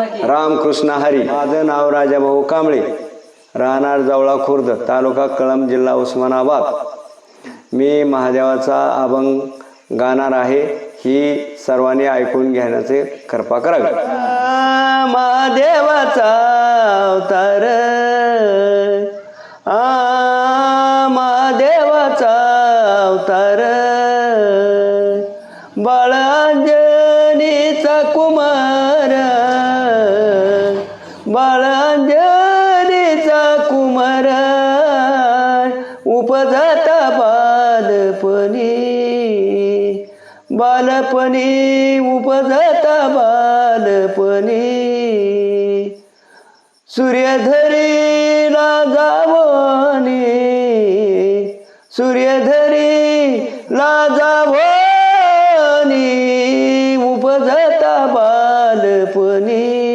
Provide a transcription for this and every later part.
रामकृष्ण हरी माझं नाव राजाभाऊ कांबळे. राहणार जवळा खुर्द तालुका कळंब जिल्हा उस्मानाबाद. मी महादेवाचा अभंग गाणार आहे ही सर्वांनी ऐकून घेण्याचे कृपा करावी. महादेवाचा अवतार. आ महादेवाचा अवतार. बाळांजनीचा कुमार. बालपणी उपजता बालपणी. सूर्यधरीला जावणी. सूर्यधरीला जावणी. उपजता बालपणी.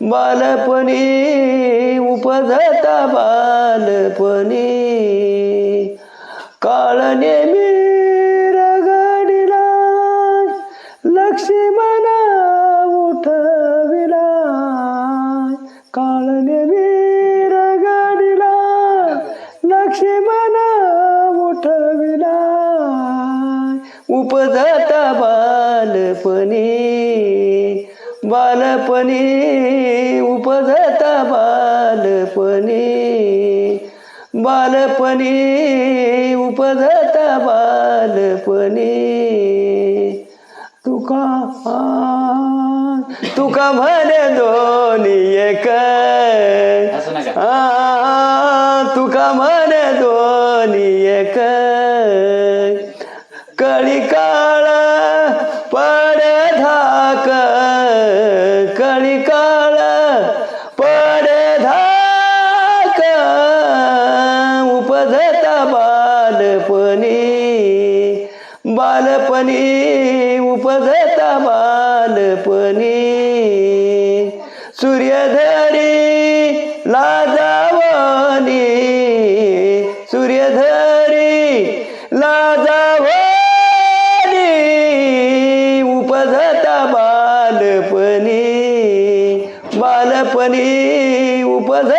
बालपणी उपजता बालपणी. काळ नेमी उपजता बालपणी. बालपणी उपजता बालपणी. बालपणी उपजता बालपणी. तुका तुका म्हणे दोन्ही एक. तुका म्हणे दोन्ही एक. कळी काळ पडे धाक कळी काळ पडे धाक उपजता बालपणी बालपणी उपजता बालपणी. सूर्यधरी ला आता बालपणी बालपणी उपज